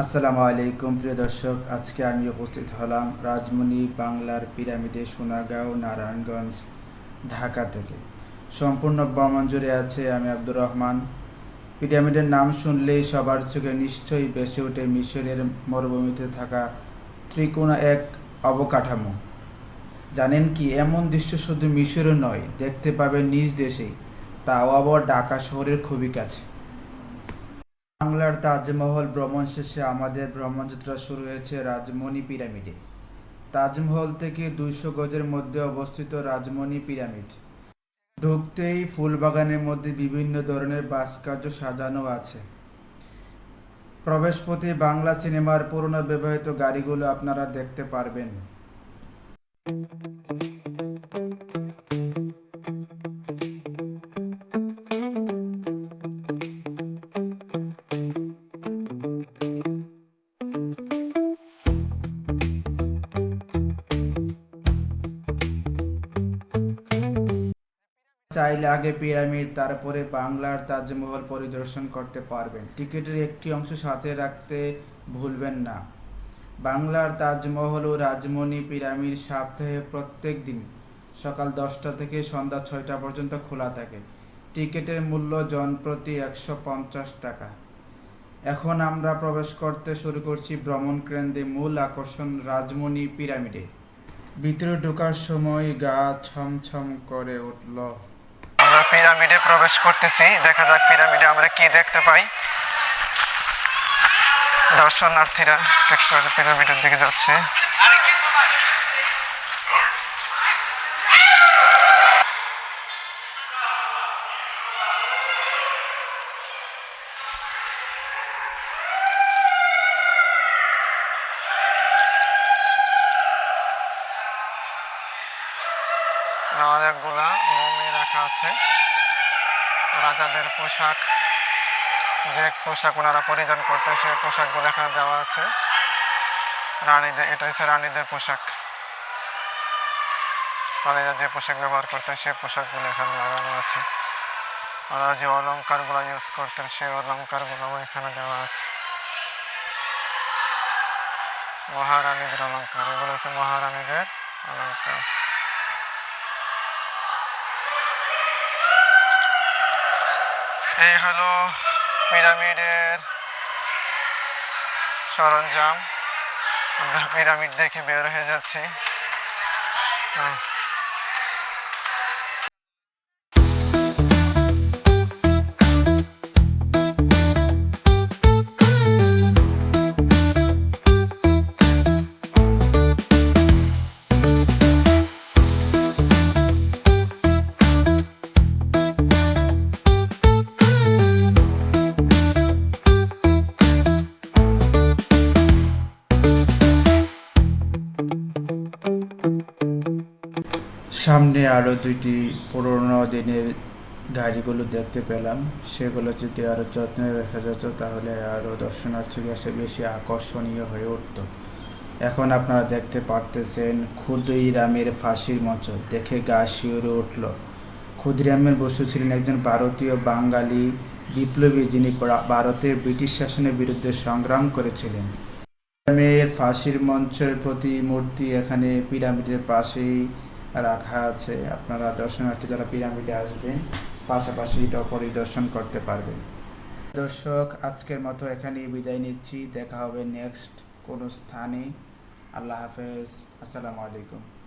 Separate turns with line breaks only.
আসসালামু আলাইকুম, প্রিয় দর্শক। আজকে আমি উপস্থিত হলাম রাজমণি বাংলার পিরামিডে সোনাগাঁও নারায়ণগঞ্জ, ঢাকা থেকে। সম্পূর্ণ ভ্রমণ জুড়ে আছে আমি আব্দুর রহমান। পিরামিডের নাম শুনলেই সবার চোখে নিশ্চয়ই বেসে ওঠে মিশরের মরুভূমিতে থাকা ত্রিকোণা এক অবকাঠামো। জানেন কি, এমন দৃশ্য শুধু মিশরে নয়, দেখতে পাবেন নিজ দেশেই। তাও আবার ঢাকা শহরের খুবই কাছে। বাংলার তাজমহল ভ্রমণ শেষে আমাদের ভ্রমণযাত্রা শুরু হয়েছে রাজমণি পিরামিডে। তাজমহল থেকে দুইশো গজের মধ্যে অবস্থিত রাজমণি পিরামিড। ঢুকতেই ফুলবাগানের মধ্যে বিভিন্ন ধরনের ভাস্কর্য সাজানো আছে। প্রবেশপথে বাংলা সিনেমার পুরনো ব্যবহৃত গাড়িগুলো আপনারা দেখতে পারবেন। চাইলে আগে পিরামিড, তারপরে বাংলার তাজমহল পরিদর্শন করতে পারবেন। টিকিটের একটি অংশ সাথে রাখতে ভুলবেন না। বাংলার তাজমহল ও রাজমণি পিরামিড সপ্তাহে প্রত্যেক দিন সকাল দশটা থেকে সন্ধ্যা ছয়টা পর্যন্ত খোলা থাকে। টিকিটের মূল্য জনপ্রতি একশো পঞ্চাশ টাকা। এখন আমরা প্রবেশ করতে শুরু করছি ভ্রমণ কেন্দ্রে মূল আকর্ষণ রাজমণি পিরামিডে। ভিতরে ঢোকার সময় গা ছমছম করে উঠল।
আমরা পিরামিডে প্রবেশ করতেছি। দেখা যাক পিরামিডে আমরা কি দেখতে পাই। দর্শনার্থীরা পিরামিডের দিকে যাচ্ছে। অনেকগুলা মমি রাখা আছে। রাজাদের পোশাক, যে পোশাক ওনারা পরিধান করতে সেই পোশাকগুলো এখানে দেওয়া আছে। রানীদের, এটা হচ্ছে রানীদের পোশাক। রানীরা যে পোশাক ব্যবহার করতেন, সেই পোশাকগুলো এখানে লাগানো আছে। ওরা যে অলঙ্কারগুলো ইউজ করতেন, সেই অলঙ্কারগুলো এখানে দেওয়া আছে। মহারানীদের অলঙ্কার এগুলো হচ্ছে মহারানীদের অলঙ্কার এই হলো পিরামিডের সরঞ্জাম। আমরা পিরামিড দেখে বের হয়ে যাচ্ছি।
সামনে আরও দুইটি পুরনো দিনের গাড়িগুলো দেখতে পেলাম। সেগুলো যদি আরও যত্নে রাখা যেত, তাহলে আরও দর্শনার্থীর কাছে বেশি আকর্ষণীয় হয়ে উঠত। এখন আপনারা দেখতে পারতেছেন ক্ষুদিরামের ফাঁসির মঞ্চ। দেখে গা শিউরে উঠল। ক্ষুদিরামের বসু ছিলেন একজন ভারতীয় বাঙালি বিপ্লবী যিনি ভারতের ব্রিটিশ শাসনের বিরুদ্ধে সংগ্রাম করেছিলেন। পিরামিডের ফাঁসির মঞ্চের প্রতিমূর্তি এখানে পিরামিডের পাশেই রাখা আছে। আপনারা দর্শনার্থী যারা পিরামিডে আসবেন, পাশাপাশি এটাও পরিদর্শন করতে পারবেন। দর্শক, আজকের মতো এখানেই বিদায় নিচ্ছি। দেখা হবে নেক্সট কোনো স্থানে। আল্লাহ হাফেজ। আসসালামু আলাইকুম।